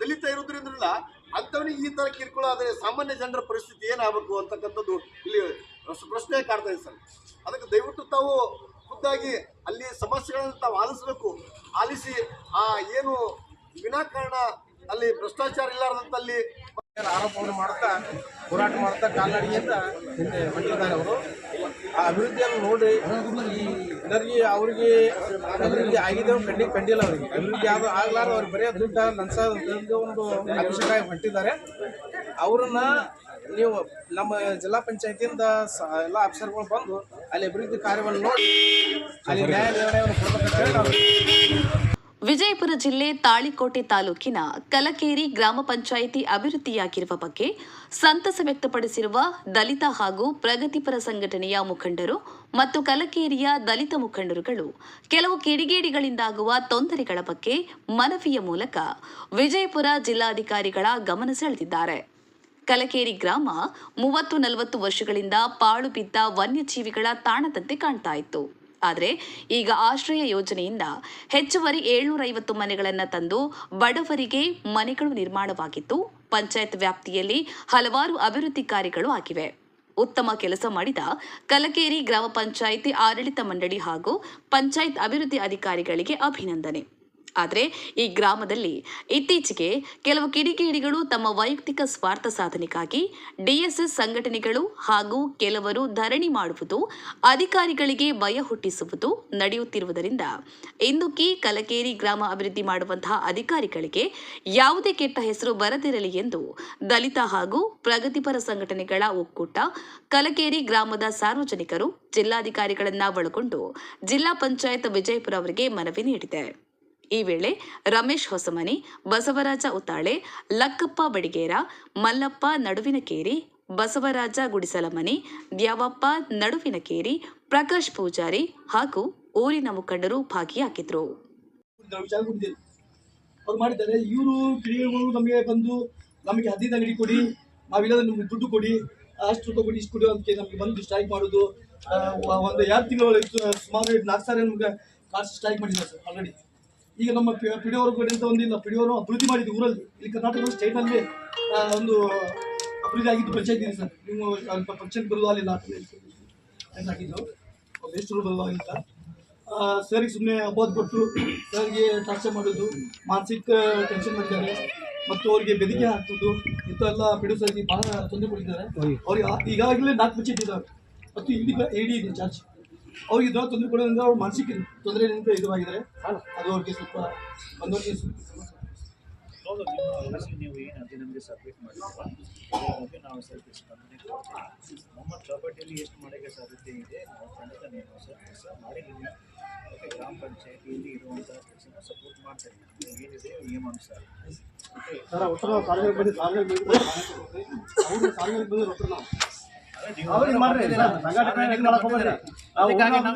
ದಲಿತ ಇರೋದ್ರಿಂದಲ್ಲ ಅಂಥವನಿಗೆ ಈ ತರ ಕಿರುಕುಳ ಆದರೆ ಸಾಮಾನ್ಯ ಜನರ ಪರಿಸ್ಥಿತಿ ಏನಾಗಬೇಕು ಅಂತಕ್ಕಂಥದ್ದು ಇಲ್ಲಿ ಪ್ರಶ್ನೆ- ಕಾಡ್ತಾ ಇದೆ ಸರ್. ಅದಕ್ಕೆ ದಯವಿಟ್ಟು ತಾವು ಖುದ್ದಾಗಿ ಅಲ್ಲಿ ಸಮಸ್ಯೆಗಳನ್ನು ತಾವು ಆಲಿಸಬೇಕು. ಆಲಿಸಿ ಆ ಏನು ವಿನಾಕಾರಣ ಅಲ್ಲಿ ಭ್ರಷ್ಟಾಚಾರ ಇಲ್ಲಾರದಂತಲ್ಲಿ ಆರೋಪವನ್ನು ಮಾಡ್ತಾ ಹೋರಾಟ ಮಾಡ್ತಾ ಕಾಲ್ನಡಿಗೆಯಿಂದ ಹಿಂದೆ ಹೊಂಟಿದ್ದಾರೆ ಅವರು. ಆ ಅಭಿವೃದ್ಧಿಯನ್ನು ನೋಡಿ ಈ ಎಲ್ಲರಿಗೆ ಅವರಿಗೆ ಅಭಿವೃದ್ಧಿ ಆಗಿದೆ ಕಂಡಿ ಕಂಡಿಲ್ಲ ಅವರಿಗೆ. ಅಭಿವೃದ್ಧಿ ಆದ ಆಗ್ಲಾರ ಅವ್ರು ಬರೀ ದುಡ್ಡ ಲಂಚ ಒಂದು ಅಭಿಷೇಕ ಹೊಂಟಿದ್ದಾರೆ. ಅವ್ರನ್ನ ನೀವು ನಮ್ಮ ಜಿಲ್ಲಾ ಪಂಚಾಯತಿಯಿಂದ ಎಲ್ಲ ಆಫೀಸರ್ಗಳು ಬಂದು ಅಲ್ಲಿ ಅಭಿವೃದ್ಧಿ ಕಾರ್ಯವನ್ನು ನೋಡಿ, ಅಲ್ಲಿ ನ್ಯಾಯ ನಿರ್ಣಯವನ್ನು ಕೊಡ್ಬೇಕಂತ ಹೇಳಿ ವಿಜಯಪುರ ಜಿಲ್ಲೆ ತಾಳಿಕೋಟೆ ತಾಲೂಕಿನ ಕಲಕೇರಿ ಗ್ರಾಮ ಪಂಚಾಯಿತಿ ಅಭಿವೃದ್ಧಿಯಾಗಿರುವ ಬಗ್ಗೆ ಸಂತಸ ವ್ಯಕ್ತಪಡಿಸಿರುವ ದಲಿತ ಹಾಗೂ ಪ್ರಗತಿಪರ ಸಂಘಟನೆಯ ಮುಖಂಡರು ಮತ್ತು ಕಲಕೇರಿಯ ದಲಿತ ಮುಖಂಡರುಗಳು ಕೆಲವು ಕಿಡಿಗೇಡಿಗಳಿಂದಾಗುವ ತೊಂದರೆಗಳ ಬಗ್ಗೆ ಮನವಿಯ ಮೂಲಕ ವಿಜಯಪುರ ಜಿಲ್ಲಾಧಿಕಾರಿಗಳ ಗಮನ ಸೆಳೆದಿದ್ದಾರೆ. ಕಲಕೇರಿ ಗ್ರಾಮ ಮೂವತ್ತು ನಲವತ್ತು ವರ್ಷಗಳಿಂದ ಪಾಳು ಬಿದ್ದ ವನ್ಯಜೀವಿಗಳ ತಾಣದಂತೆ ಕಾಣ್ತಾ ಇತ್ತು. ಆದರೆ ಈಗ ಆಶ್ರಯ ಯೋಜನೆಯಿಂದ ಹೆಚ್ಚುವರಿ ಏಳ್ನೂರ ಐವತ್ತು ಮನೆಗಳನ್ನು ತಂದು ಬಡವರಿಗೆ ಮನೆಗಳು ನಿರ್ಮಾಣವಾಗಿದ್ದು ಪಂಚಾಯತ್ ವ್ಯಾಪ್ತಿಯಲ್ಲಿ ಹಲವಾರು ಅಭಿವೃದ್ಧಿ ಕಾರ್ಯಗಳು ಆಗಿವೆ. ಉತ್ತಮ ಕೆಲಸ ಮಾಡಿದ ಕಲಕೇರಿ ಗ್ರಾಮ ಪಂಚಾಯಿತಿ ಆಡಳಿತ ಮಂಡಳಿ ಹಾಗೂ ಪಂಚಾಯತ್ ಅಭಿವೃದ್ಧಿ ಅಧಿಕಾರಿಗಳಿಗೆ ಅಭಿನಂದನೆ. ಆದರೆ ಈ ಗ್ರಾಮದಲ್ಲಿ ಇತ್ತೀಚೆಗೆ ಕೆಲವು ಕಿಡಿಗೇಡಿಗಳು ತಮ್ಮ ವೈಯಕ್ತಿಕ ಸ್ವಾರ್ಥ ಸಾಧನೆಗಾಗಿ ಡಿಎಸ್ಎಸ್ ಸಂಘಟನೆಗಳು ಹಾಗೂ ಕೆಲವರು ಧರಣಿ ಮಾಡುವುದು, ಅಧಿಕಾರಿಗಳಿಗೆ ಭಯ ಹುಟ್ಟಿಸುವುದು ನಡೆಯುತ್ತಿರುವುದರಿಂದ ಇಂದುಕಿ ಕಲಕೇರಿ ಗ್ರಾಮ ಅಭಿವೃದ್ಧಿ ಮಾಡುವಂತಹ ಅಧಿಕಾರಿಗಳಿಗೆ ಯಾವುದೇ ಕೆಟ್ಟ ಹೆಸರು ಬರದಿರಲಿ ಎಂದು ದಲಿತ ಹಾಗೂ ಪ್ರಗತಿಪರ ಸಂಘಟನೆಗಳ ಒಕ್ಕೂಟ ಕಲಕೇರಿ ಗ್ರಾಮದ ಸಾರ್ವಜನಿಕರು ಜಿಲ್ಲಾಧಿಕಾರಿಗಳನ್ನ ಒಳಗೊಂಡು ಜಿಲ್ಲಾ ಪಂಚಾಯತ್ ವಿಜಯಪುರ ಅವರಿಗೆ ಮನವಿ ನೀಡಿದೆ. ಈ ವೇಳೆ ರಮೇಶ್ ಹೊಸಮನಿ, ಬಸವರಾಜ ಉತ್ತಾಳೆ, ಲಕ್ಕಪ್ಪ ಬಡಿಗೇರ, ಮಲ್ಲಪ್ಪ ನಡುವಿನಕೇರಿ, ಬಸವರಾಜ ಗುಡಿಸಲಮನಿ, ದ್ಯಾವಪ್ಪ ನಡುವಿನಕೇರಿ, ಪ್ರಕಾಶ್ ಪೂಜಾರಿ ಹಾಗೂ ಊರಿನ ಮುಖಂಡರು ಭಾಗಿಯಾಗಿದ್ರು. ಅವ್ರು ಮಾಡಿದ್ದಾರೆ, ಇವರು ನಮಗೆ ಬಂದು ನಮಗೆ ಹದಿನೈದು ಅಂಗಡಿ ಕೊಡಿ, ನಾವಿಲ್ಲದ ನಿಮ್ಗೆ ದುಡ್ಡು ಕೊಡಿ, ಅಷ್ಟು ಕೊಡಿ, ಇಷ್ಟು ಕೊಡಿ ಅಂತ ನಮಗೆ ಬಂದು ಸ್ಟ್ರೈಕ್ ಮಾಡೋದು ಒಂದು ಎರಡು ತಿಂಗಳು ಸುಮಾರು ನಾಲ್ಕು ನಮ್ಗೆ ಕಾಸ್ಟ್ ಸ್ಟ್ರೈಕ್ ಮಾಡಿದ್ದಾರೆ ಸರ್ ಆಲ್ರೆಡಿ ಈಗ ನಮ್ಮ ಪಿಡಿಯವರು ಕಡೆ ಅಂತ ಕಡೆಯಿಂದ ಒಂದಿಲ್ಲ ಪಿಡಿಯೋರು ಅಭಿವೃದ್ಧಿ ಮಾಡಿದ್ದು ಊರಲ್ಲಿ ಇಲ್ಲಿ ಕರ್ನಾಟಕ ಸ್ಟೇಟಲ್ಲಿ ಒಂದು ಅಭಿವೃದ್ಧಿ ಆಗಿದ್ದು ಪಂಚಾಯತ್ ಇದೆ ಸರ್. ನೀವು ಸ್ವಲ್ಪ ಪಂಚಾಯತ್ ಬರಲು ಅಲ್ಲಿಲ್ಲ ಹಾಕಿದ್ದು ಎಷ್ಟು ಬರಲು ಆಗಿಲ್ಲ ಸರ್ಗೆ ಸುಮ್ಮನೆ ಅಬೋದ್ ಕೊಟ್ಟು ಸರ್ಗೆ ಟಾರ್ಚರ್ ಮಾಡೋದು ಮಾನಸಿಕ ಟೆನ್ಷನ್ ಮಾಡಿದ್ದಾರೆ ಮತ್ತು ಅವರಿಗೆ ಬೆದರಿಕೆ ಹಾಕೋದು ಇಂಥವೆಲ್ಲ ಪಿಡಿಯೋ ಸರ್ಗೆ ಭಾಳ ತೊಂದರೆ ಕೊಟ್ಟಿದ್ದಾರೆ. ಅವ್ರಿಗೆ ಈಗಾಗಲೇ ನಾಲ್ಕು ಪಂಚಾಯತ್ ಇದ್ದಾವೆ ಮತ್ತು ಇಲ್ಲೀಗ ಎ ಡಿ ಇದೆ ಚಾರ್ಜ್ ಅವ್ರಿಗೆ ಇದನ್ನ ತೊಂದರೆ ಕೊಡೋದ್ರಿಂದ ಮನಸ್ಸಿಗೆ ಮಾನಸಿಕ ತೊಂದರೆಯಿಂದ ಇದಾಗಿದ್ದಾರೆ ಅದು ಅವ್ರಿಗೆ ಸ್ವಲ್ಪ ಬಂದವರಿಗೆ ನೀವು ಏನು ಅದೇ ನಮಗೆ ಸಬ್ಮಿಟ್ ಬಗ್ಗೆ ನಾವು ಸರ್ ನಮ್ಮ ಪ್ರಾಪರ್ಟಿಯಲ್ಲಿ ಎಷ್ಟು ಮಾಡೋಕ್ಕೆ ಸಾಧ್ಯತೆ ಇದೆ ನಾವು ನೀವು ಸರ್ ಮಾಡಿದ್ದೀವಿ ಗ್ರಾಮ ಪಂಚಾಯತಿಯಲ್ಲಿ ಇರುವಂಥ ಸಪೋರ್ಟ್ ಮಾಡ್ತಾರೆ ಏನಿದೆ ನಿಯಮಾನುಸಾರ ಸರ್ ಉತ್ತರ ಸಾರ್ವಜನಿಕ ಬಂದು ಸಾರ್ವಜನಿಕ ಅವರು ಸಾರ್ವಜನಿಕ ಬಂದು ಒಟ್ಟು ನಾವು ನೀವು ಅವ್ರಿಗೆ ಮಾಡ್ರಿ ಸಂಘಟನೆ. ನಾವು ನಾವು